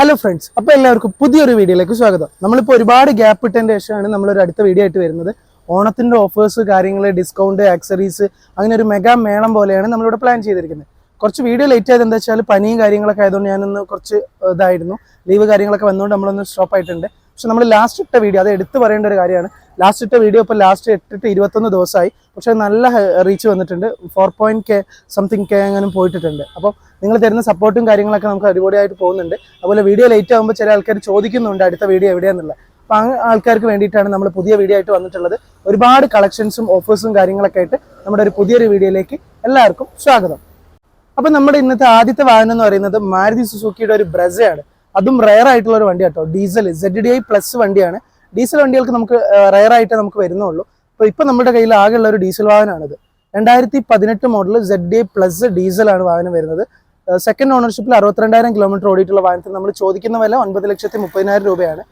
Hello friends അപ്പോൾ എല്ലാവർക്കും പുതിയൊരു വീഡിയോയിലേക്ക് സ്വാഗതം. നമ്മളിപ്പോൾ ഒരുപാട് ഗ്യാപ്പ് ഇട്ടതിന്റെ ശേഷമാണ് നമ്മളൊരു അടുത്ത വീഡിയോ ആയിട്ട് വരുന്നത്. ഓണത്തിന്റെ ഓഫേഴ്സ് കാര്യങ്ങൾ ഡിസ്കൗണ്ട് ആക്സറീസ് അങ്ങനെ ഒരു മെഗാ മേളം പോലെയാണ് നമ്മളിവിടെ പ്ലാൻ ചെയ്തിരിക്കുന്നത്. കുറച്ച് വീഡിയോ ലേറ്റ് ആയത് എന്താ വെച്ചാൽ പനിയും കാര്യങ്ങളൊക്കെ ആയതുകൊണ്ട് ഞാനൊന്ന് കുറച്ച് ഇതായിരുന്നു. ലീവ് കാര്യങ്ങളൊക്കെ വന്നുകൊണ്ട് നമ്മളൊന്ന് സ്റ്റോപ്പ് ആയിട്ടുണ്ട്. പക്ഷെ നമ്മൾ ലാസ്റ്റ് ഇട്ട വീഡിയോ അത് എടുത്തു പറയേണ്ട ഒരു കാര്യമാണ്. ലാസ്റ്റ് ഇട്ട വീഡിയോ ഇപ്പോൾ ലാസ്റ്റ് ഇട്ടിട്ട് ഇരുപത്തൊന്ന് ദിവസമായി. പക്ഷേ നല്ല റീച്ച് വന്നിട്ടുണ്ട്. Four point K something K അങ്ങനെ പോയിട്ടുണ്ട് അപ്പോൾ നിങ്ങൾ തരുന്ന സപ്പോർട്ടും കാര്യങ്ങളൊക്കെ നമുക്ക് അടിപൊളിയായിട്ട് പോകുന്നുണ്ട്. അതുപോലെ വീഡിയോ ലേറ്റ് ആകുമ്പോൾ ചില ആൾക്കാർ ചോദിക്കുന്നുണ്ട് അടുത്ത വീഡിയോ എവിടെയാണെന്നുള്ളത് അപ്പോൾ ആൾക്കാർക്ക് വേണ്ടിയിട്ടാണ് നമ്മൾ പുതിയ വീഡിയോ ആയിട്ട് വന്നിട്ടുള്ളത്. ഒരുപാട് കളക്ഷൻസും ഓഫേഴ്സും കാര്യങ്ങളൊക്കെ ആയിട്ട് നമ്മുടെ ഒരു പുതിയൊരു വീഡിയോയിലേക്ക് എല്ലാവർക്കും സ്വാഗതം. അപ്പോൾ നമ്മുടെ ഇന്നത്തെ ആദ്യത്തെ വാഹനം എന്ന് പറയുന്നത് മാരുതി സുസുക്കിയുടെ ഒരു ബ്രസയാണ് അതും റയർ ആയിട്ടുള്ള ഒരു വണ്ടി കേട്ടോ diesel Z D I plus വണ്ടിയാണ്. ഡീസൽ വണ്ടികൾക്ക് നമുക്ക് റയർ ആയിട്ട് നമുക്ക് വരുന്നുള്ളൂ. അപ്പോൾ ഇപ്പൊ നമ്മുടെ കയ്യിൽ ആകെയുള്ള ഒരു ഡീസൽ വാഹനമാണിത്. രണ്ടായിരത്തി പതിനെട്ട് model Z D I plus ഡീസലാണ് വാഹനം വരുന്നത്. സെക്കൻഡ് ഓണർഷിപ്പിൽ അറുപത്തിരണ്ടായിരം കിലോമീറ്റർ ഓടിയിട്ടുള്ള വാഹനത്തിന് നമ്മൾ ചോദിക്കുന്ന വില ഒൻപത് ലക്ഷത്തി മുപ്പതിനായിരം രൂപയാണ്.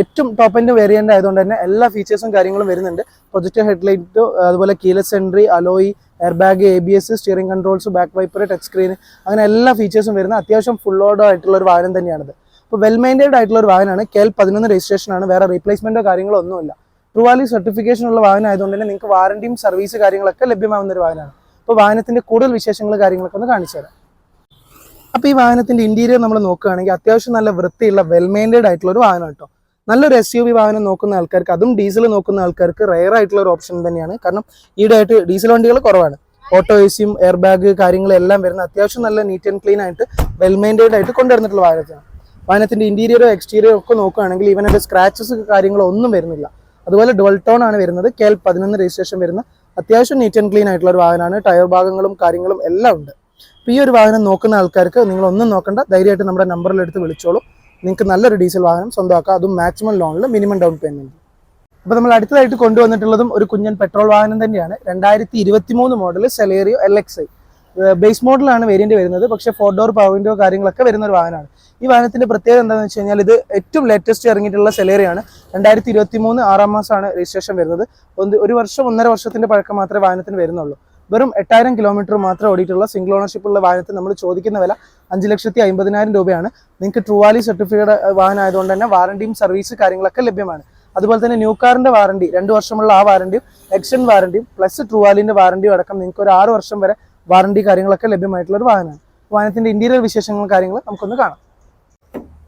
ഏറ്റവും ടോപ്പ് എന്റെ വേരിയന്റ് ആയതുകൊണ്ട് തന്നെ എല്ലാ ഫീച്ചേഴ്സും കാര്യങ്ങളും വരുന്നുണ്ട്. പ്രൊജക്ടർ ഹെഡ്ലൈറ്റ് അതുപോലെ keyless entry alloy air bag A B S steering controls back wiper touch screen അങ്ങനെ എല്ലാ ഫീച്ചേഴ്സും വരുന്ന അത്യാവശ്യം ഫുൾ ഓർഡർ ആയിട്ടുള്ള ഒരു വാഹനം തന്നെയാണിത്. അപ്പോൾ വെൽ മെയിന്റൈൻഡ് ആയിട്ടുള്ള ഒരു വാഹനമാണ് കെൽ പതിനൊന്ന് രജിസ്ട്രേഷൻ ആണ്. വേറെ റീപ്ലേസ്മെന്റോ കാര്യങ്ങളോ ഒന്നുമില്ല. ട്രുവാലി സർട്ടിഫിക്കേഷൻ ഉള്ള വാഹനം ആയതുകൊണ്ട് തന്നെ നിങ്ങൾക്ക് വാറണ്ടിയും സർവീസ് കാര്യങ്ങളൊക്കെ ലഭ്യമാവുന്ന ഒരു വാഹനമാണ് അപ്പോൾ വാഹനത്തിന്റെ കൂടുതൽ വിശേഷങ്ങൾ കാര്യങ്ങളൊക്കെ ഒന്ന് കാണിച്ചു തരാം. അപ്പോൾ ഈ വാഹനത്തിന്റെ ഇന്റീരിയർ നമ്മൾ നോക്കുകയാണെങ്കിൽ അത്യാവശ്യം നല്ല വൃത്തിയുള്ള വെൽ മെയിന്റൈൻഡ് ആയിട്ടുള്ള ഒരു വാഹനം കേട്ടോ. നല്ലൊരു എസ് യു വി വാഹനം നോക്കുന്ന ആൾക്കാർക്ക് അതും ഡീസൽ നോക്കുന്ന ആൾക്കാർക്ക് റയർ ആയിട്ടുള്ള ഒരു ഓപ്ഷൻ തന്നെയാണ്. കാരണം ഈടായിട്ട് ഡീസൽ വണ്ടികൾ കുറവാണ്. ഓട്ടോ എ സിയും എയർ ബാഗ് കാര്യങ്ങളെല്ലാം വരുന്ന അത്യാവശ്യം നല്ല നീറ്റ് ആൻഡ് ക്ലീൻ ആയിട്ട് വെൽ മെയിന്റൈൻഡ് ആയിട്ട് കൊണ്ടുവരുന്നിട്ടുള്ള വാഹനത്തിനാണ്. വാഹനത്തിന്റെ ഇന്റീരിയറോ എക്സ്റ്റീരിയറോ ഒക്കെ നോക്കുകയാണെങ്കിൽ ഇവനൊരു സ്ക്രാച്ചസ് കാര്യങ്ങളോ ഒന്നും വരുന്നില്ല. അതുപോലെ ഡുവൽ ടോൺ ആണ് വരുന്നത്. കെ എൽ പതിനൊന്ന് രജിസ്ട്രേഷൻ വരുന്ന അത്യാവശ്യം നീറ്റ് ആൻഡ് ക്ലീൻ ആയിട്ടുള്ള ഒരു വാഹനമാണ്. ടയർ ഭാഗങ്ങളും കാര്യങ്ങളും എല്ലാം ഉണ്ട്. അപ്പോൾ ഈ ഒരു വാഹനം നോക്കുന്ന ആൾക്കാർക്ക് നിങ്ങൾ ഒന്നും നോക്കണ്ട. ധൈര്യമായിട്ട് നമ്മുടെ നമ്പറിൽ എടുത്ത് വിളിച്ചോളൂ. നിങ്ങൾക്ക് നല്ലൊരു ഡീസൽ വാഹനം സ്വന്തമാക്കാം. അതും മാക്സിമം ലോണിൽ മിനിമം ഡൗൺ പേയ്മെന്റ് അപ്പോൾ നമ്മൾ അടുത്തതായിട്ട് കൊണ്ടുവന്നിട്ടുള്ളതും ഒരു കുഞ്ഞൻ പെട്രോൾ വാഹനം തന്നെയാണ്. രണ്ടായിരത്തി ഇരുപത്തി മൂന്ന് model Celerio L X I base മോഡലാണ് വേരിയന്റ് വരുന്നത്. പക്ഷെ ഫോർ ഡോർ പവർ വിൻഡോ കാര്യങ്ങളൊക്കെ വരുന്ന ഒരു വാഹനമാണ്. ഈ വാഹനത്തിന്റെ പ്രത്യേകത എന്താണെന്ന് വെച്ച് കഴിഞ്ഞാൽ ഇത് ഏറ്റവും ലേറ്റസ്റ്റ് ഇറങ്ങിയിട്ടുള്ള സെലേറിയാണ് രണ്ടായിരത്തി ഇരുപത്തി മൂന്ന് ആറാം മാസമാണ് രജിസ്ട്രേഷൻ വരുന്നത്. ഒരു വർഷം ഒന്നര വർഷത്തിന്റെ പഴക്കം മാത്രമേ വാഹനത്തിന് വരുന്നുള്ളൂ. വെറും എട്ടായിരം കിലോമീറ്റർ മാത്രം ഓടിയിട്ടുള്ള സിംഗിൾ ഓണർഷിപ്പ് ഉള്ള വാഹനത്തിന് നമ്മൾ ചോദിക്കുന്ന വില അഞ്ച് ലക്ഷത്തി അമ്പതിനായിരം രൂപയാണ്. നിങ്ങൾക്ക് ട്രൂവാലി സർട്ടിഫിക്കറ്റ് വാഹനം ആയതുകൊണ്ട് തന്നെ വാറണ്ടിയും സർവീസ് കാര്യങ്ങളൊക്കെ ലഭ്യമാണ്. അതുപോലെ തന്നെ ന്യൂ കാറിന്റെ വാറണ്ടി രണ്ട് വർഷമുള്ള ആ വാറണ്ടിയും എക്സ്റ്റൻ വാറണ്ടിയും പ്ലസ് ട്രൂവാലിന്റെ വാറണ്ടിയും അടക്കം നിങ്ങൾക്ക് ഒരു ആറ് വർഷം വരെ വാറണ്ടി കാര്യങ്ങളൊക്കെ ലഭ്യമായിട്ടുള്ള ഒരു വാഹനമാണ്. വാഹനത്തിന്റെ ഇന്റീരിയർ വിശേഷങ്ങൾ കാര്യങ്ങൾ നമുക്കൊന്ന് കാണാം.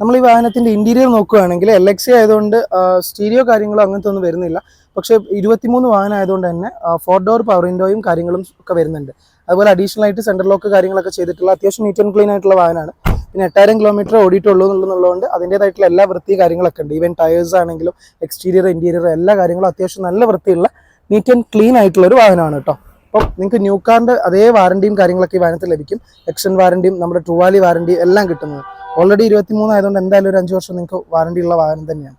നമ്മൾ ഈ വാഹനത്തിന്റെ ഇന്റീരിയർ നോക്കുകയാണെങ്കിൽ എൽ എക്സി ആയതുകൊണ്ട് സ്റ്റീരിയോ കാര്യങ്ങളോ അങ്ങനത്തെ ഒന്നും വരുന്നില്ല. പക്ഷേ ഇരുപത്തിമൂന്ന് വാഹനം ആയതുകൊണ്ട് തന്നെ ഫോർ ഡോർ പവർ വിൻഡോയും കാര്യങ്ങളും ഒക്കെ വരുന്നുണ്ട്. അതുപോലെ അഡീഷണൽ ആയിട്ട് സെൻട്രൽ ലോക്ക് കാര്യങ്ങളൊക്കെ ചെയ്തിട്ടുള്ള അത്യാവശ്യം നീറ്റ് ആൻഡ് ക്ലീൻ ആയിട്ടുള്ള വാഹനമാണ്. പിന്നെ എട്ടായിരം കിലോമീറ്റർ ഓടിയിട്ടുള്ളൂ എന്നുള്ളതുകൊണ്ട് അതിന്റെതായിട്ടുള്ള എല്ലാ വൃത്തി കാര്യങ്ങളൊക്കെ ഉണ്ട്. ഈവൻ ടയേഴ്സ് ആണെങ്കിലും എക്സ്റ്റീരിയർ ഇന്റീരിയർ എല്ലാ കാര്യങ്ങളും അത്യാവശ്യം നല്ല വൃത്തിയുള്ള നീറ്റ് ആൻഡ് ക്ലീൻ ആയിട്ടുള്ള ഒരു വാഹനമാണ് കേട്ടോ. അപ്പം നിങ്ങൾക്ക് ന്യൂ കാറിന്റെ അതേ വാറണ്ടിയും കാര്യങ്ങളൊക്കെ ഈ വാഹനത്തിൽ ലഭിക്കും. എക്സ്റ്റൻ വാറണ്ടിയും നമ്മുടെ ട്രൂവാലി വാറണ്ടിയും എല്ലാം കിട്ടുന്നത്. ഓൾറെഡി ഇരുപത്തി മൂന്ന് ആയതുകൊണ്ട് എന്തായാലും ഒരു അഞ്ച് വർഷം നിങ്ങൾക്ക് വാറണ്ടി ഉള്ള വാഹനം തന്നെയാണ്.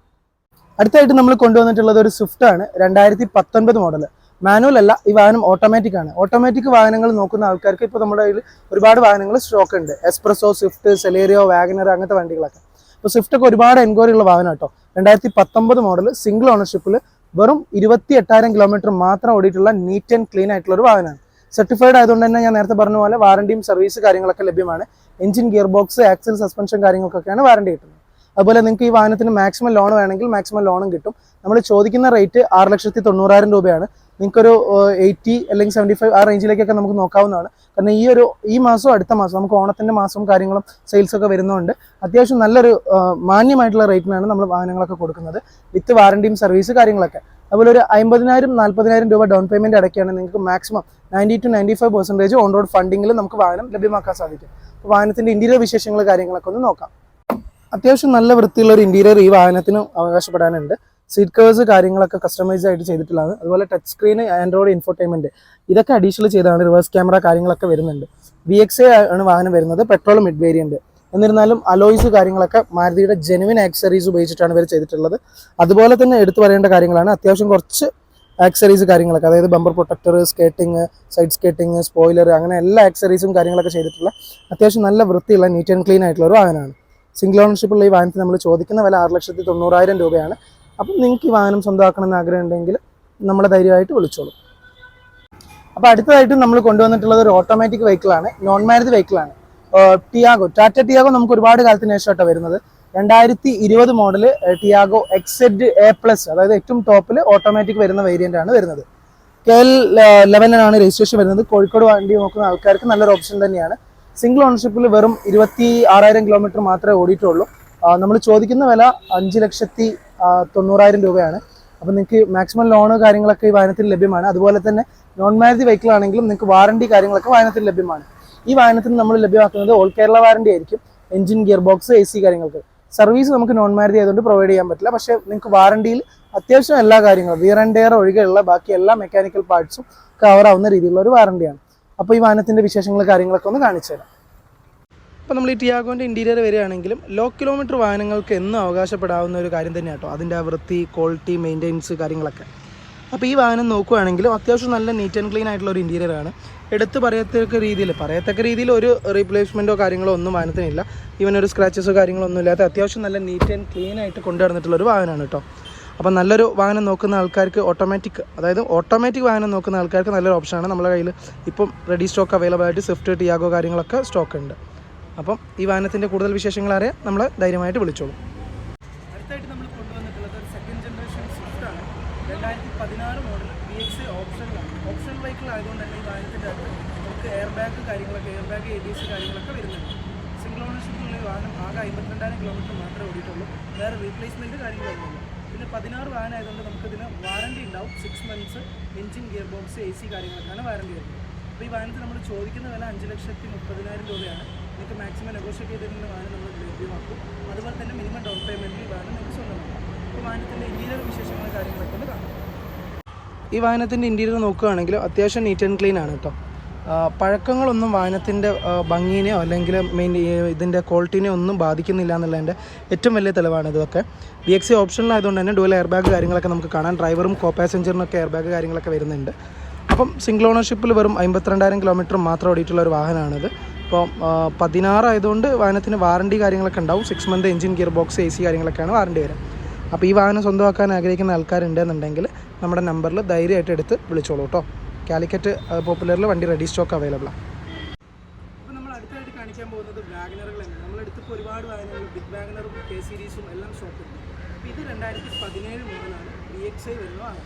അടുത്തായിട്ട് നമ്മൾ കൊണ്ടുവന്നിട്ടുള്ളത് ഒരു സ്വിഫ്റ്റ് ആണ്. രണ്ടായിരത്തി പത്തൊൻപത് മോഡൽ മാനുവൽ അല്ല ഈ വാഹനം ഓട്ടോമാറ്റിക് ആണ്. ഓട്ടോമാറ്റിക് വാഹനങ്ങൾ നോക്കുന്ന ആൾക്കാർക്ക് ഇപ്പോൾ നമ്മുടെ കയ്യിൽ ഒരുപാട് വാഹനങ്ങൾ സ്റ്റോക്ക് ഉണ്ട്. എക്സ്പ്രസോ സ്വിഫ്റ്റ് സെലേറിയോ വാഗനർ അങ്ങനത്തെ വണ്ടികളൊക്കെ. അപ്പോൾ സ്വിഫ്റ്റൊക്കെ ഒരുപാട് എൻക്വയറി ഉള്ള വാഹനം കേട്ടോ രണ്ടായിരത്തി പത്തൊമ്പത് മോഡൽ സിംഗിൾ ഓണർഷിപ്പിൽ വെറും ഇരുപത്തി എട്ടായിരം കിലോമീറ്റർ മാത്രം ഓടിയിട്ടുള്ള നീറ്റ് ആൻഡ് ക്ലീൻ ആയിട്ടുള്ള ഒരു വാഹനമാണ്. സർട്ടിഫൈഡ് ആയതുകൊണ്ട് തന്നെ ഞാൻ നേരത്തെ പറഞ്ഞ പോലെ വാറണ്ടിയും സർവീസ് കാര്യങ്ങളൊക്കെ ലഭ്യമാണ്. Engine gear box axle suspension കാര്യങ്ങൾക്കൊക്കെയാണ് warranty കിട്ടുന്നത്. അതുപോലെ നിങ്ങൾക്ക് ഈ വാഹനത്തിന് മാക്സിമം ലോൺ വേണമെങ്കിൽ മാക്സിമം ലോണും കിട്ടും. നമ്മൾ ചോദിക്കുന്ന റേറ്റ് ആറ് ലക്ഷത്തി തൊണ്ണൂറായിരം രൂപയാണ്. നിങ്ങൾക്കൊരു എയ്റ്റി അല്ലെങ്കിൽ സെവന്റി ഫൈവ് ആ റേഞ്ചിലേക്കൊക്കെ നമുക്ക് നോക്കാവുന്നതാണ്. കാരണം ഈ ഒരു ഈ മാസവും അടുത്ത മാസം നമുക്ക് ഓണത്തിന്റെ മാസവും കാര്യങ്ങളും സെയിൽസൊക്കെ വരുന്നതുകൊണ്ട് അത്യാവശ്യം നല്ലൊരു മാന്യമായിട്ടുള്ള റേറ്റിനാണ് നമ്മൾ വാഹനങ്ങളൊക്കെ കൊടുക്കുന്നത്. വിത്ത് വാറണ്ടിയും സർവീസ് കാര്യങ്ങളൊക്കെ. അതുപോലെ ഒരു അമ്പതിനായിരം നാൽപ്പതിനായിരം രൂപ ഡൗൺ പേയ്മെന്റ് അടയ്ക്കുകയാണ് നിങ്ങൾക്ക് maximum ninety two ninety five percentage on road ഫണ്ടിങ്ങിൽ നമുക്ക് വാഹനം ലഭ്യമാക്കാൻ സാധിക്കും. അപ്പോൾ വാഹനത്തിന്റെ ഇന്റീരിയർ വിശേഷങ്ങൾ കാര്യങ്ങളൊക്കെ ഒന്ന് നോക്കാം. അത്യാവശ്യം നല്ല വൃത്തിയുള്ള ഒരു ഇന്റീരിയർ ഈ വാഹനത്തിന് അവകാശപ്പെടാനുണ്ട്. സീറ്റ് കവേഴ്സ് കാര്യങ്ങളൊക്കെ കസ്റ്റമൈസ് ആയിട്ട് ചെയ്തിട്ടുള്ളതാണ്. അതുപോലെ ടച്ച് സ്ക്രീൻ ആൻഡ്രോയിഡ് ഇൻഫോർടൈൻമെന്റ് ഇതൊക്കെ അഡീഷണൽ ചെയ്താണ് റിവേഴ്സ് ക്യാമറ കാര്യങ്ങളൊക്കെ വരുന്നുണ്ട്. വി എക്സ് എ ആണ് വാഹനം വരുന്നത് പെട്രോൾ മിഡ് വേരിയന്റ് എന്നിരുന്നാലും അലോയ്സ് കാര്യങ്ങളൊക്കെ മാരുതിയുടെ ജെനുവിൻ ആക്സറീസ് ഉപയോഗിച്ചിട്ടാണ് ഇവർ ചെയ്തിട്ടുള്ളത്. അതുപോലെ തന്നെ എടുത്തു പറയേണ്ട കാര്യങ്ങളാണ് അത്യാവശ്യം കുറച്ച് ആക്സറീസ് കാര്യങ്ങളൊക്കെ അതായത് bumper protector skirting side skirting spoiler അങ്ങനെ എല്ലാ ആക്സറീസും കാര്യങ്ങളൊക്കെ ചെയ്തിട്ടുള്ള അത്യാവശ്യം നല്ല വൃത്തിയുള്ള നീറ്റ് ആൻഡ് ക്ലീൻ ആയിട്ടുള്ള ഒരു വാഹനമാണ്. സിംഗിൾ ഓണർഷിപ്പുള്ള ഈ വാഹനത്തിന് നമ്മൾ ചോദിക്കുന്ന വില ആറ് ലക്ഷത്തി തൊണ്ണൂറായിരം രൂപയാണ്. അപ്പം നിങ്ങൾക്ക് ഈ വാഹനം സ്വന്തമാക്കണമെന്ന് ആഗ്രഹം ഉണ്ടെങ്കിൽ നമ്മളെ ധൈര്യമായിട്ട് വിളിച്ചോളൂ. അപ്പോൾ അടുത്തതായിട്ട് നമ്മൾ കൊണ്ടുവന്നിട്ടുള്ളത് ഒരു ഓട്ടോമാറ്റിക് വെഹിക്കിളാണ് നോൺ മാരുതി വെഹിക്കിളാണ് ടിയാഗോ ടാറ്റ ടിയാഗോ നമുക്ക് ഒരുപാട് കാലത്തിന് ശേഷമായിട്ടാണ് വരുന്നത്. രണ്ടായിരത്തി ഇരുപത് model Tiago X Z A plus അതായത് ഏറ്റവും ടോപ്പിൽ ഓട്ടോമാറ്റിക് വരുന്ന വേരിയന്റ് ആണ് വരുന്നത്. കെ എൽ ലെവനാണ് രജിസ്ട്രേഷൻ വരുന്നത്. കോഴിക്കോട് വണ്ടി നോക്കുന്ന ആൾക്കാർക്ക് നല്ലൊരു ഓപ്ഷൻ തന്നെയാണ്. സിംഗിൾ ഓണർഷിപ്പിൽ വെറും ഇരുപത്തി ആറായിരം കിലോമീറ്റർ മാത്രമേ ഓടിയിട്ടുള്ളൂ. നമ്മൾ ചോദിക്കുന്ന വില അഞ്ച് ലക്ഷത്തി തൊണ്ണൂറായിരം രൂപയാണ്. അപ്പോൾ നിങ്ങൾക്ക് മാക്സിമം ലോണ് കാര്യങ്ങളൊക്കെ ഈ വാഹനത്തിൽ ലഭ്യമാണ്. അതുപോലെ തന്നെ നോൺ മാരുതി വെഹിക്കിൾ ആണെങ്കിലും നിങ്ങൾക്ക് വാറണ്ടി കാര്യങ്ങളൊക്കെ വാഹനത്തിൽ ലഭ്യമാണ്. ഈ വാഹനത്തിന് നമ്മൾ ലഭ്യമാക്കുന്നത് ഓൾ കേരള വാറണ്ടി ആയിരിക്കും. Engine gear box A C കാര്യങ്ങൾക്ക്. സർവീസ് നമുക്ക് നോൺ മാരുതി ആയതുകൊണ്ട് പ്രൊവൈഡ് ചെയ്യാൻ പറ്റില്ല. പക്ഷേ നിങ്ങൾക്ക് വാറണ്ടിയിൽ അത്യാവശ്യം എല്ലാ കാര്യങ്ങളും വിയർ ആൻഡ് എയർ ഒഴികെയുള്ള ബാക്കി എല്ലാ മെക്കാനിക്കൽ പാർട്സും കവർ ആവുന്ന രീതിയിലുള്ള ഒരു വാറണ്ടിയാണ് അപ്പോൾ ഈ വാഹനത്തിന്റെ വിശേഷങ്ങൾ കാര്യങ്ങളൊക്കെ ഒന്ന് കാണിച്ചു തരാം അപ്പോൾ നമ്മൾ ഈ ടിയാഗോന്റെ ഇന്റീരിയർ വരികയാണെങ്കിലും ലോ കിലോമീറ്റർ വാഹനങ്ങൾക്ക് എന്നും അവകാശപ്പെടാവുന്ന ഒരു കാര്യം തന്നെയാണ് കേട്ടോ. അതിന്റെ വൃത്തി ക്വാളിറ്റി മെയിന്റെനൻസ് കാര്യങ്ങളൊക്കെ. അപ്പോൾ ഈ വാഹനം നോക്കുകയാണെങ്കിലും അത്യാവശ്യം നല്ല നീറ്റ് ആൻഡ് ക്ലീൻ ആയിട്ടുള്ള ഒരു ഇന്റീരിയർ ആണ്. എടുത്ത് പറയത്തക്ക രീതിയിൽ പറയത്തക്ക രീതിയിൽ ഒരു റീപ്ലേസ്മെന്റോ കാര്യങ്ങളോ ഒന്നും വാഹനത്തിനില്ല. ഈവൻ ഒരു സ്ക്രാച്ചസോ കാര്യങ്ങളോ ഒന്നും ഇല്ലാത്ത അത്യാവശ്യം നല്ല നീറ്റ് ആൻഡ് ക്ലീൻ ആയിട്ട് കൊണ്ടുവന്നിട്ടുള്ള ഒരു വാഹനമാണ് കേട്ടോ. അപ്പം നല്ലൊരു വാഹനം നോക്കുന്ന ആൾക്കാർക്ക് ഓട്ടോമാറ്റിക് അതായത് ഓട്ടോമാറ്റിക് വാഹനം നോക്കുന്ന ആൾക്കാർക്ക് നല്ലൊരു ഓപ്ഷനാണ് നമ്മുടെ കയ്യിൽ ഇപ്പം റെഡി സ്റ്റോക്ക് അവൈലബിൾ ആയിട്ട് സ്വിഫ്റ്റ് ടിയാഗോ കാര്യങ്ങളൊക്കെ സ്റ്റോക്ക് ഉണ്ട്. അപ്പം ഈ വാഹനത്തിന്റെ കൂടുതൽ വിശേഷങ്ങൾ അറിയാൻ നമ്മൾ ധൈര്യമായിട്ട് വിളിച്ചോളൂ. അടുത്തായിട്ട് നമ്മൾ കൊണ്ടുവന്നിട്ടുള്ളത് ഒരു സെക്കൻഡ് ജനറേഷൻ സ്വിഫ്റ്റാണ് രണ്ടായിരത്തി പതിനാറ് മോഡൽ ഓപ്ഷണൽ ആയതുകൊണ്ട് തന്നെ ഈ കാര്യങ്ങളൊക്കെ കാര്യങ്ങളൊക്കെ സിംഗിൾ വാഹനം മാത്രമേ വേറെ വാഹനം ആയതുകൊണ്ട് നമുക്കിതിന് വാറണ്ടി ഉണ്ടാവും. മന്ത്സ് എഞ്ചിൻ വാറണ്ടി വരുന്നത്. അപ്പോൾ ഈ വാഹനത്തിൽ നമ്മൾ ചോദിക്കുന്ന വില അഞ്ച് ലക്ഷത്തി മുപ്പതിനായിരം രൂപയാണ്. നിങ്ങൾക്ക് മാക്സിമം നെഗോഷിയേറ്റ് ചെയ്തിട്ടുള്ള വാഹനം നമ്മൾ ലഭ്യമാക്കും. അതുപോലെ തന്നെ മിനിമം ഡൗൺ പേയ്മെന്റിൽ വാഹനം നിങ്ങൾക്ക് സ്വന്തമാക്കും. അപ്പോൾ വാഹനത്തിന്റെ ഇന്റീരിയർ വിശേഷങ്ങളും കാര്യങ്ങളൊക്കെ ഒന്ന് കാണാം. ഈ വാഹനത്തിന്റെ ഇന്റീരിയർ നോക്കുകയാണെങ്കിൽ അത്യാവശ്യം നീറ്റ് ആൻഡ് ക്ലീൻ ആണ് കേട്ടോ പഴക്കങ്ങളൊന്നും വാഹനത്തിന്റെ ഭംഗീനെയോ അല്ലെങ്കിൽ മെയിൻ ഇതിന്റെ ക്വാളിറ്റീനെ ഒന്നും ബാധിക്കുന്നില്ല എന്നുള്ളതിന്റെ ഏറ്റവും വലിയ തെളിവാണ് ഇതൊക്കെ. ബി എക്സി ഓപ്ഷനിലായതുകൊണ്ട് തന്നെ ഡുവൽ എയർ ബാഗ് കാര്യങ്ങളൊക്കെ നമുക്ക് കാണാം. ഡ്രൈവറും കോ പാസഞ്ചറിനൊക്കെ എയർ ബാഗ് കാര്യങ്ങളൊക്കെ വരുന്നുണ്ട്. അപ്പം സിംഗിൾ ഓണർഷിപ്പിൽ വെറും അമ്പത്തിരണ്ടായിരം കിലോമീറ്റർ മാത്രം ഓടിയിട്ടുള്ള ഒരു വാഹനമാണിത്. അപ്പോൾ പതിനാറായതുകൊണ്ട് വാഹനത്തിന് വാറണ്ടി കാര്യങ്ങളൊക്കെ ഉണ്ടാവും. Six month engine gear box A C കാര്യങ്ങളൊക്കെയാണ് വാറണ്ടി വരിക അപ്പോൾ ഈ വാഹനം സ്വന്തമാക്കാൻ ആഗ്രഹിക്കുന്ന ആൾക്കാരുണ്ടെന്നുണ്ടെങ്കിൽ നമ്മുടെ നമ്പറിൽ ധൈര്യമായിട്ട് എടുത്ത് വിളിച്ചോളൂ കേട്ടോ. കാലിക്കറ്റ് പോപ്പുലറിൽ വണ്ടി റെഡി സ്റ്റോക്ക് അവൈലബിൾ ആണ് നമ്മൾ കാണിക്കാൻ പോകുന്നത് ഒരുപാട് ബിഗ് കെ സീരീസും എല്ലാം ഇത് രണ്ടായിരത്തി പതിനേഴ് മുതലാണ് ബി എക്സ് ഐ വരുന്നതാണ്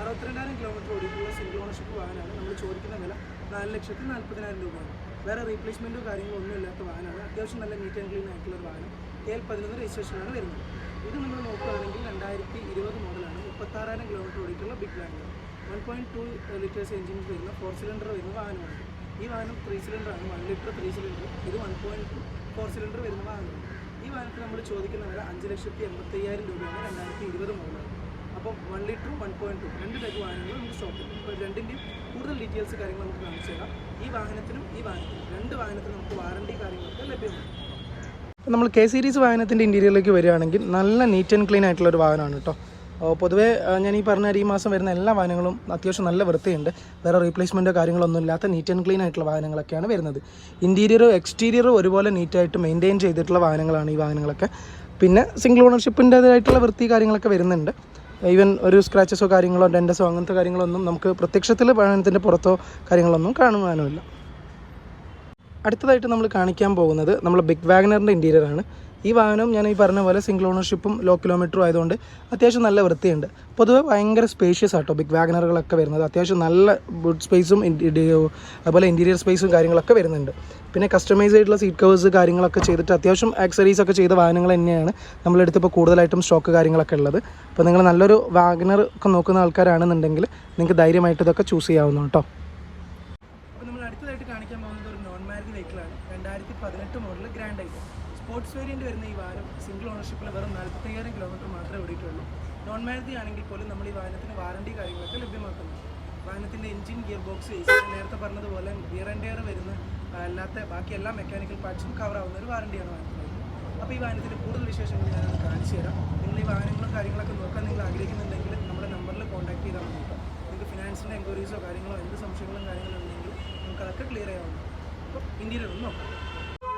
അറുപത്തിരണ്ടായിരം കിലോമീറ്റർ ഓടിയിട്ടുള്ള സിംഗിൾ ഓണർഷിപ്പ് വാഹനമാണ്. നമ്മൾ ചോദിക്കുന്ന വില നാല് ലക്ഷത്തി നാൽപ്പതിനായിരം രൂപയാണ് വേറെ റീപ്ലേസ്മെന്റോ കാര്യങ്ങളോ ഒന്നും ഇല്ലാത്ത വാഹനമാണ് അത്യാവശ്യം നല്ല നീറ്റ് ആൻഡ് ക്ലീൻ ആയിട്ടുള്ള ഒരു വാഹനം കെ എൽ പതിനൊന്ന് രജിസ്ട്രേഷനാണ് വരുന്നത്. ഇത് നമ്മൾ നോക്കുകയാണെങ്കിൽ രണ്ടായിരത്തി ഇരുപത് മോഡലാണ് മുപ്പത്താറായിരം kilometre ഓടിയിട്ടുള്ള big Wagon R one point two litres engine വരുന്ന ഫോർ സിലിണ്ടർ വരുന്ന വാഹനമാണ് ഈ വാഹനം ത്രീ സിലിണ്ടറാണ് വൺ ലിറ്റർ ത്രീ സിലിണ്ടർ ഇത് one point two four cylinder വരുന്ന വാഹനമാണ് ഈ വാഹനത്തിൽ നമ്മൾ ചോദിക്കുന്ന വില അഞ്ച് ലക്ഷത്തി എൺപത്തയ്യായിരം രൂപയാണ് രണ്ടായിരത്തി ഇരുപത് മോഡൽ അപ്പോൾ വൺ ലിറ്ററും വൺ പോയിന്റ് ടു രണ്ട് ടൈപ്പ് വാഹനങ്ങൾ നമുക്ക് സ്റ്റോക്ക് അപ്പോൾ രണ്ടിന്റെയും കൂടുതൽ ഡീറ്റെയിൽസ് കാര്യങ്ങൾ നമുക്ക് കാണിച്ചു തരാം. ഈ വാഹനത്തിനും ഈ വാഹനത്തിനും രണ്ട് വാഹനത്തിനും നമുക്ക് വാറണ്ടി കാര്യങ്ങളൊക്കെ ലഭ്യമാണ്. നമ്മൾ കെ സീരീസ് വാഹനത്തിന്റെ ഇന്റീരിയറിലേക്ക് വരികയാണെങ്കിൽ നല്ല നീറ്റ് ആൻഡ് ക്ലീൻ ആയിട്ടുള്ള ഒരു വാഹനമാണ് കേട്ടോ. പൊതുവേ ഞാൻ ഈ പറഞ്ഞ ഈ മാസം വരുന്ന എല്ലാ വാഹനങ്ങളും അത്യാവശ്യം നല്ല വൃത്തിയുണ്ട്. വേറെ റീപ്ലേസ്മെന്റോ കാര്യങ്ങളൊന്നും ഇല്ലാത്ത നീറ്റ് ആൻഡ് ക്ലീൻ ആയിട്ടുള്ള വാഹനങ്ങളൊക്കെയാണ് വരുന്നത്. ഇന്റീരിയറും എക്സ്റ്റീരിയറും ഒരുപോലെ നീറ്റായിട്ട് മെയിന്റെയിൻ ചെയ്തിട്ടുള്ള വാഹനങ്ങളാണ് ഈ വാഹനങ്ങളൊക്കെ. പിന്നെ സിംഗിൾ ഓണർഷിപ്പിന്റേതായിട്ടുള്ള വൃത്തി കാര്യങ്ങളൊക്കെ വരുന്നുണ്ട്. ഈവൻ ഒരു സ്ക്രാച്ചസോ കാര്യങ്ങളോ ഡെൻഡസോ അങ്ങനത്തെ കാര്യങ്ങളൊന്നും നമുക്ക് പ്രത്യക്ഷത്തിൽ വാഹനത്തിന്റെ പുറത്തോ കാര്യങ്ങളൊന്നും കാണുവാനുമില്ല. അടുത്തതായിട്ട് നമ്മൾ കാണിക്കാൻ പോകുന്നത് നമ്മൾ ബിഗ് വാഗ്നറിന്റെ ഇന്റീരിയർ ആണ്. ഈ വാഹനം ഞാൻ ഈ പറഞ്ഞ പോലെ സിംഗിൾ ഓണർഷിപ്പും ലോ കിലോമീറ്ററും ആയതുകൊണ്ട് അത്യാവശ്യം നല്ല വൃത്തിയുണ്ട്. പൊതുവേ ഭയങ്കര സ്പേഷ്യസ് ആട്ടോ ബിഗ് വാഗനറുകളൊക്കെ വരുന്നത്. അത്യാവശ്യം നല്ല ബുഡ് സ്പേസും അതുപോലെ ഇന്റീരിയർ സ്പേസും കാര്യങ്ങളൊക്കെ വരുന്നുണ്ട്. പിന്നെ കസ്റ്റമൈസ് ആയിട്ടുള്ള സീറ്റ് കവേഴ്സ് കാര്യങ്ങളൊക്കെ ചെയ്തിട്ട് അത്യാവശ്യം ആക്സറീസ് ഒക്കെ ചെയ്ത വാഹനങ്ങൾ തന്നെയാണ് നമ്മളെടുത്തിപ്പോൾ കൂടുതലായിട്ടും സ്റ്റോക്ക് കാര്യങ്ങളൊക്കെ ഉള്ളത്. അപ്പോൾ നിങ്ങൾ നല്ലൊരു വാഗനർ ഒക്കെ നോക്കുന്ന ആൾക്കാരാണെന്നുണ്ടെങ്കിൽ നിങ്ങൾക്ക് ധൈര്യമായിട്ട് ഇതൊക്കെ ചൂസ് ചെയ്യാവുന്നു കേട്ടോ ആണെങ്കിൽ പോലും നമ്മൾ ഈ വാഹനത്തിന് വാറണ്ടി കാര്യങ്ങളൊക്കെ ലഭ്യമാക്കുന്നു. വാഹനത്തിന്റെ engine gear box A C നേരത്തെ പറഞ്ഞതുപോലെ ഗിയർ ആൻഡ് എയർ വരുന്ന അല്ലാത്ത ബാക്കി എല്ലാ മെക്കാനിക്കൽ പാർട്സും കവർ ആവുന്ന ഒരു വാറണ്ടിയാണ് വാഹനത്തിന് അപ്പോൾ ഈ വാഹനത്തിന്റെ കൂടുതൽ വിശേഷങ്ങൾ ഞാൻ കാണിച്ചു തരാം. നിങ്ങൾ ഈ വാഹനങ്ങളും കാര്യങ്ങളൊക്കെ നോക്കാൻ നിങ്ങൾ ആഗ്രഹിക്കുന്നുണ്ടെങ്കിൽ നമ്മുടെ നമ്പറിൽ കോൺടാക്ട് ചെയ്താൽ മതി നിങ്ങൾക്ക് ഫിനാൻസിന്റെ എൻക്വയറീസോ കാര്യങ്ങളോ എന്ത് സംശയങ്ങളും കാര്യങ്ങളും ഉണ്ടെങ്കിൽ നമുക്ക് അതൊക്കെ ക്ലിയർ ചെയ്യാവുന്നു അപ്പോൾ ഇന്ത്യയിൽ നോക്കാം.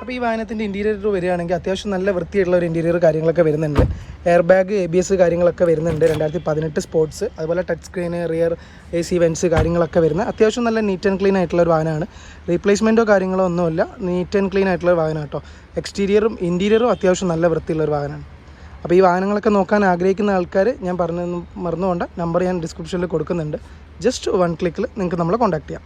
അപ്പോൾ ഈ വാഹനത്തിന്റെ ഇന്റീരിയർ വരികയാണെങ്കിൽ അത്യാവശ്യം നല്ല വൃത്തിയുള്ള ഒരു ഇന്റീരിയർ കാര്യങ്ങളൊക്കെ വരുന്നുണ്ട്. Air bag A B S കാര്യങ്ങളൊക്കെ വരുന്നുണ്ട്. രണ്ടായിരത്തി പതിനെട്ട് സ്പോർട്സ് അതുപോലെ touch screen rear A C vents കാര്യങ്ങളൊക്കെ വരുന്ന അത്യാവശ്യം നല്ല നീറ്റ് ആൻഡ് ക്ലീൻ ആയിട്ടുള്ള ഒരു വാഹനമാണ്. റീപ്ലേസ്മെന്റോ കാര്യങ്ങളോ ഒന്നുമില്ല. നീറ്റ് ആൻഡ് ക്ലീൻ ആയിട്ടുള്ള ഒരു വാഹനം കേട്ടോ. എക്സ്റ്റീരിയറും ഇന്റീരിയറും അത്യാവശ്യം നല്ല വൃത്തിയുള്ള ഒരു വാഹനമാണ്. അപ്പോൾ ഈ വാഹനങ്ങളൊക്കെ നോക്കാൻ ആഗ്രഹിക്കുന്ന ആൾക്കാർ ഞാൻ പറഞ്ഞു മറന്നുകൊണ്ട് നമ്പർ ഞാൻ ഡിസ്ക്രിപ്ഷനിൽ കൊടുക്കുന്നുണ്ട്. ജസ്റ്റ് വൺ ക്ലിക്കിൽ നിങ്ങൾക്ക് നമ്മളെ കോൺടാക്ട് ചെയ്യാം.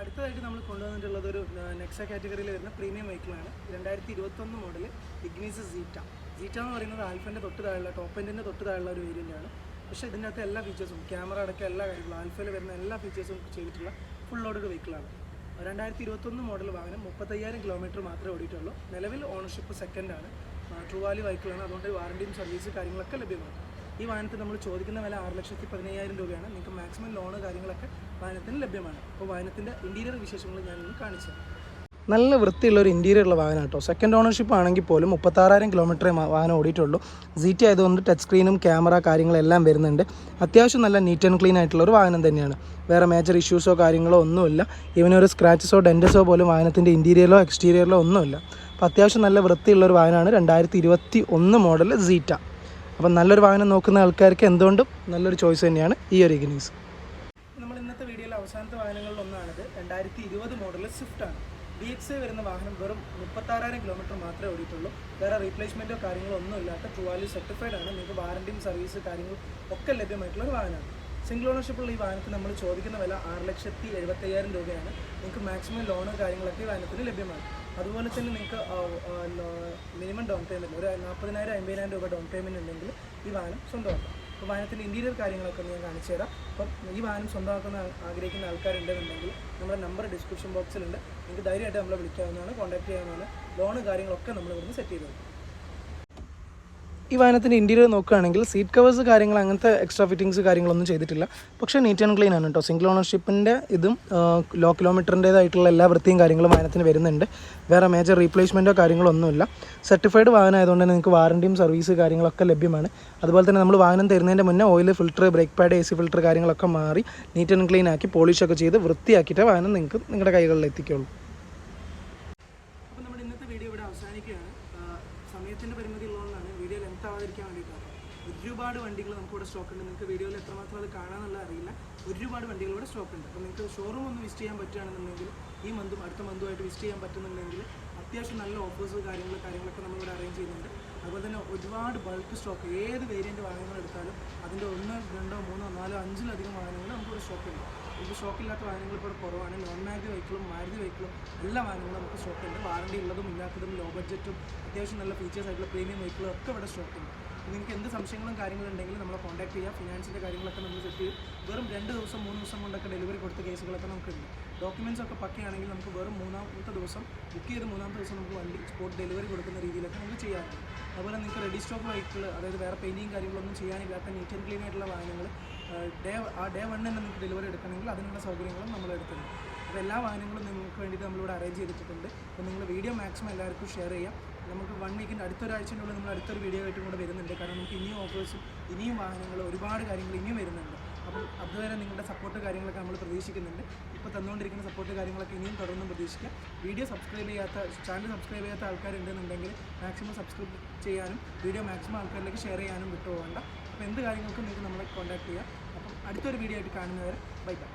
അടുത്തതായിട്ട് നമ്മൾ കൊണ്ടുവന്നിട്ടുള്ളത് ഒരു നെക്സ കാറ്റഗറിയിൽ വരുന്ന പ്രീമിയം വെഹിക്കിളാണ് രണ്ടായിരത്തി ഇരുപത്തൊന്ന് മോഡൽ ഇഗ്നീസ് സീറ്റ സീറ്റ എന്ന് പറയുന്നത് ആൽഫന്റെ തൊട്ട് താഴെയുള്ള ടോപ്പ് എൻഡിന്റെ തൊട്ട് താഴെയുള്ള ഒരു വേരിയന്റ് ആണ്. പക്ഷേ ഇതിന്റെ അകത്ത് എല്ലാ ഫീച്ചേഴ്സും ക്യാമറ അടക്കം എല്ലാ കാര്യങ്ങളും ആൽഫയിൽ വരുന്ന എല്ലാ ഫീച്ചേഴ്സും ചെയ്തിട്ടുള്ള ഫുൾ ലോഡ് വെഹിക്കിളാണ് രണ്ടായിരത്തി ഇരുപത്തൊന്ന് മോഡൽ വാഹനം മുപ്പത്തയ്യായിരം കിലോമീറ്റർ മാത്രമേ ഓടിയിട്ടുള്ളൂ. നിലവിൽ ഓണർഷിപ്പ് സെക്കൻഡ് ആണ്. ട്രൂ വാല്യൂ വെഹിക്കിളാണ് അതുകൊണ്ട് വാറണ്ടിയും സർവീസ് കാര്യങ്ങളൊക്കെ ലഭ്യമാണ്. ഈ വാഹനത്തിന് നമ്മൾ ചോദിക്കുന്ന വില ആറ് ലക്ഷത്തി പതിനയ്യായിരം രൂപയാണ്. നിങ്ങൾക്ക് മാക്സിമം ലോണ് കാര്യങ്ങളൊക്കെ വാഹനത്തിന് ലഭ്യമാണ്. അപ്പോൾ വാഹനത്തിന്റെ ഇന്റീരിയർ വിശേഷങ്ങൾ ഞാനൊന്ന് കാണിച്ചു. നല്ല വൃത്തിയുള്ള ഒരു ഇന്റീരിയർ ഉള്ള വാഹനം കേട്ടോ. സെക്കൻഡ് ഓണർഷിപ്പ് ആണെങ്കിൽ പോലും മുപ്പത്താറായിരം കിലോമീറ്ററേ വാഹനം ഓടിയിട്ടുള്ളൂ. ടി ആയതുകൊണ്ട് ടച്ച് സ്ക്രീനും ക്യാമറ കാര്യങ്ങളെല്ലാം വരുന്നുണ്ട്. അത്യാവശ്യം നല്ല നീറ്റ് ആൻഡ് ക്ലീൻ ആയിട്ടുള്ള ഒരു വാഹനം തന്നെയാണ്. വേറെ മേജർ ഇഷ്യൂസോ കാര്യങ്ങളോ ഒന്നുമില്ല. ഇവനൊരു സ്ക്രാച്ചസോ ഡെന്റസോ പോലും വാഹനത്തിന്റെ ഇന്റീരിയറിലോ എക്സ്റ്റീരിയറിലോ ഒന്നുമില്ല. അപ്പോൾ അത്യാവശ്യം നല്ല വൃത്തിയുള്ള ഒരു വാഹനമാണ് രണ്ടായിരത്തി ഇരുപത്തി ഒന്ന് മോഡൽ സീറ്റ അപ്പം നല്ലൊരു വാഹനം നോക്കുന്ന ആൾക്കാർക്ക് എന്തുകൊണ്ടും നല്ലൊരു ചോയ്സ് തന്നെയാണ് ഈ ഒരു ഇഗ്നീസ് നമ്മൾ ഇന്നത്തെ വീഡിയോയിൽ അവസാനത്തെ വാഹനങ്ങളിൽ ഒന്നാണിത് രണ്ടായിരത്തി ഇരുപത് മോഡൽ സ്വിഫ്റ്റ് ആണ്. ബി വരുന്ന വാഹനം വെറും മുപ്പത്താറായിരം കിലോമീറ്റർ മാത്രമേ ഓടിയിട്ടുള്ളൂ. വേറെ റീപ്ലേസ്മെന്റോ കാര്യങ്ങളോ ഒന്നും ഇല്ലാത്ത ട്രൂവാലി സർട്ടിഫൈഡ് ആണ്. നിങ്ങൾക്ക് വാറണ്ടിയും സർവീസ് കാര്യങ്ങളും ഒക്കെ ലഭ്യമായിട്ടുള്ള ഒരു വാഹനമാണ്. സിംഗിൾ ഓണർഷിപ്പുള്ള ഈ വാഹനത്തിന് നമ്മൾ ചോദിക്കുന്ന വില ആറ് ലക്ഷത്തി എഴുപത്തയ്യായിരം രൂപയാണ്. നിങ്ങൾക്ക് മാക്സിമം ലോണ് കാര്യങ്ങളൊക്കെ ഈ വാഹനത്തിന് ലഭ്യമാണ്. അതുപോലെ തന്നെ നിങ്ങൾക്ക് മിനിമം ഡൗൺ പേയ്മെന്റ് ഒരു നാൽപ്പതിനായിരം അമ്പതിനായിരം രൂപ ഡൗൺ പേയ്മെന്റ് ഉണ്ടെങ്കിൽ ഈ വാഹനം സ്വന്തമാക്കാം. അപ്പോൾ വാഹനത്തിന്റെ ഇന്റീരിയർ കാര്യങ്ങളൊക്കെ ഞാൻ കാണിച്ചു തരാം. അപ്പം ഈ വാഹനം സ്വന്തമാക്കുന്ന ആഗ്രഹിക്കുന്ന ആൾക്കാരുണ്ടെന്നുണ്ടെങ്കിൽ നമ്മുടെ നമ്പർ ഡിസ്ക്രിപ്ഷൻ ബോക്സിലുണ്ട് നിങ്ങൾക്ക് ധൈര്യമായിട്ട് നമ്മളെ വിളിക്കാവുന്നതാണ് കോൺടാക്ട് ചെയ്യാവുന്നതാണ്. ലോണ് കാര്യങ്ങളൊക്കെ നമ്മൾ ഇവിടുന്ന് സെറ്റ് ചെയ്ത് തരും ഈ വാഹനത്തിന്റെ ഇന്റീരിയർ നോക്കുകയാണെങ്കിൽ സീറ്റ് കവേഴ്സ് കാര്യങ്ങൾ അങ്ങനത്തെ എക്സ്ട്രാ ഫിറ്റിങ്സ് കാര്യങ്ങളൊന്നും ചെയ്തിട്ടില്ല. പക്ഷേ നീറ്റ് ആൻഡ് ക്ലീൻ ആണ് കേട്ടോ സിംഗിൾ ഓണർഷിപ്പിന്റെ ഇതും ലോ കിലോമീറ്ററിന്റേതായിട്ടുള്ള എല്ലാ വൃത്തിയും കാര്യങ്ങളും വാഹനത്തിന് വരുന്നുണ്ട്. വേറെ മേജർ റീപ്ലേസ്മെന്റോ കാര്യങ്ങളോ ഒന്നുമില്ല സർട്ടിഫൈഡ് വാഹനം ആയതുകൊണ്ട് തന്നെ നിങ്ങൾക്ക് വാറണ്ടിയും സർവീസ് കാര്യങ്ങളൊക്കെ ലഭ്യമാണ്. അതുപോലെ തന്നെ നമ്മൾ വാഹനം തരുന്നതിന്റെ മുന്നേ oil filter brake pad A C filter കാര്യങ്ങളൊക്കെ മാറി നീറ്റ് ആൻഡ് ക്ലീൻ ആക്കി പോളിഷൊക്കെ ചെയ്ത് വൃത്തിയാക്കിയിട്ട് വാഹനം നിങ്ങൾക്ക് നിങ്ങളുടെ കൈകളിൽ എത്തിക്കുള്ളൂ അപ്പോൾ നമ്മുടെ ഇന്നത്തെ വീഡിയോ ഇവിടെ അവസാനിക്കുകയാണ് സമയത്തിന്റെ പരിമിതി ഉള്ളതുകൊണ്ടാണ് വീഡിയോ ലെങ്ത് ആവാതിരിക്കാൻ വേണ്ടിയിട്ടാണ് ഒരുപാട് വണ്ടികൾ നമുക്കിവിടെ സ്റ്റോക്ക് ഉണ്ട് നിങ്ങൾക്ക് വീഡിയോയിൽ എത്രമാത്രം അത് കാണാമെന്നുള്ള അറിയില്ല ഒരുപാട് വണ്ടികൾ ഇവിടെ സ്റ്റോക്ക് ഉണ്ട് അപ്പോൾ നിങ്ങൾക്ക് ഷോറൂം ഒന്ന് വിസിറ്റ് ചെയ്യാൻ പറ്റുകയാണെന്നുണ്ടെങ്കിൽ ഈ മന്തും അടുത്ത മന്തുമായിട്ട് വിസിറ്റ് ചെയ്യാൻ പറ്റുന്നുണ്ടെങ്കിൽ അത്യാവശ്യം നല്ല ഓഫേഴ്സ് കാര്യങ്ങൾ കാര്യങ്ങളൊക്കെ നമ്മളിവിടെ അറേഞ്ച് ചെയ്യുന്നുണ്ട്. അതുപോലെ തന്നെ ഒരുപാട് ബൾക്ക് സ്റ്റോക്ക് ഏത് വേരിയന്റ് വാഹനങ്ങൾ എടുത്താലും അതിന്റെ ഒന്ന് രണ്ടോ മൂന്നോ നാലോ അഞ്ചിലധികം വാഹനങ്ങൾ സ്റ്റോക്ക് ഉണ്ട്. ഇപ്പോൾ സ്റ്റോക്കില്ലാത്ത വാഹനങ്ങൾ ഇപ്പോൾ കുറവാണ്. നോൺ മാരുതി വെഹിക്കിളും മാരുതി വെഹിക്കിളും എല്ലാ വാഹനങ്ങളും നമുക്ക് സ്റ്റോക്ക് ഉണ്ട്. വാറണ്ടി ഉള്ളതും ഇല്ലാത്തതും ലോ ബഡ്ജറ്റും അത്യാവശ്യം നല്ല ഫീച്ചേഴ്സ് ആയിട്ടുള്ള പ്രീമിയം വെഹിക്കിളും ഒക്കെ ഇവിടെ സ്റ്റോക്ക് ഉണ്ട്. നിങ്ങൾക്ക് എന്ത് സംശയങ്ങളും കാര്യങ്ങളും ഉണ്ടെങ്കിൽ നമ്മളെ കോൺടാക്ട് ചെയ്യുക ഫിനാൻസിന്റെ കാര്യങ്ങളൊക്കെ നമ്മൾ സെറ്റ് ചെയ്യും. വെറും രണ്ട് ദിവസം മൂന്ന് ദിവസം കൊണ്ടൊക്കെ ഡെലിവറി കൊടുത്ത കേസുകളൊക്കെ നമുക്കുണ്ട്. ഡോക്യുമെന്റ്സ് ഒക്കെ പക്കയാണെങ്കിൽ നമുക്ക് വെറും മൂന്നാമത്തെ ദിവസം ബുക്ക് ചെയ്ത് മൂന്നാമത്തെ ദിവസം നമുക്ക് വണ്ടി സ്പോട്ട് ഡെലിവറി കൊടുക്കുന്ന രീതിയിലൊക്കെ നമുക്ക് ചെയ്യാറുണ്ട്. അതുപോലെ നിങ്ങൾക്ക് റെഡി സ്റ്റോക്ക് വെഹിക്കിൾ അതായത് വേറെ പെയിന്റിങ് കാര്യങ്ങളൊന്നും ചെയ്യാനില്ലാത്ത നീറ്റ് ആൻഡ് ക്ലീൻ ആയിട്ടുള്ള വാഹനങ്ങൾ ഡേ ആ ഡേ വണ്ണിൽ തന്നെ നിങ്ങൾക്ക് ഡെലിവറി എടുക്കണമെങ്കിൽ അതിനുള്ള സൗകര്യങ്ങളും നമ്മൾ എടുക്കുന്നുണ്ട് അപ്പോൾ എല്ലാ വാഹനങ്ങളും നിങ്ങൾക്ക് വേണ്ടിയിട്ട് നമ്മളിവിടെ അറേഞ്ച് ചെയ്തിട്ടുണ്ട് അപ്പോൾ നിങ്ങൾ വീഡിയോ മാക്സിമം എല്ലാവർക്കും ഷെയർ ചെയ്യാം. നമുക്ക് വൺ വീക്കിന്റെ അടുത്തൊരാഴ്ചയിനുള്ളിൽ നമ്മൾ അടുത്തൊരു വീഡിയോ ആയിട്ടും കൂടെ വരുന്നുണ്ട്. കാരണം നമുക്ക് ഇനിയും ഓഫേഴ്സും ഇനിയും വാഹനങ്ങൾ ഒരുപാട് കാര്യങ്ങൾ ഇനിയും വരുന്നുണ്ട്. അപ്പം അതുവരെ നിങ്ങളുടെ സപ്പോർട്ട് കാര്യങ്ങളൊക്കെ നമ്മൾ പ്രതീക്ഷിക്കുന്നുണ്ട്. ഇപ്പോൾ തന്നുകൊണ്ടിരിക്കുന്ന സപ്പോർട്ട് കാര്യങ്ങളൊക്കെ ഇനിയും തുടർന്നും പ്രതീക്ഷിക്കാം. വീഡിയോ സബ്സ്ക്രൈബ് ചെയ്യാത്ത ചാനൽ സബ്സ്ക്രൈബ് ചെയ്യാത്ത ആൾക്കാരുണ്ടെന്നുണ്ടെങ്കിൽ മാക്സിമം സബ്സ്ക്രൈബ് ചെയ്യാനും വീഡിയോ മാക്സിമം ആൾക്കാരിലേക്ക് ഷെയർ ചെയ്യാനും വിട്ടുപോകണ്ട. അപ്പോൾ എന്ത് കാര്യങ്ങൾക്കും നിങ്ങൾക്ക് നമ്മളെ കോൺടാക്ട് ചെയ്യാം. അപ്പം അടുത്തൊരു വീഡിയോ ആയിട്ട് കാണുന്നവരെ ബൈ ബൈ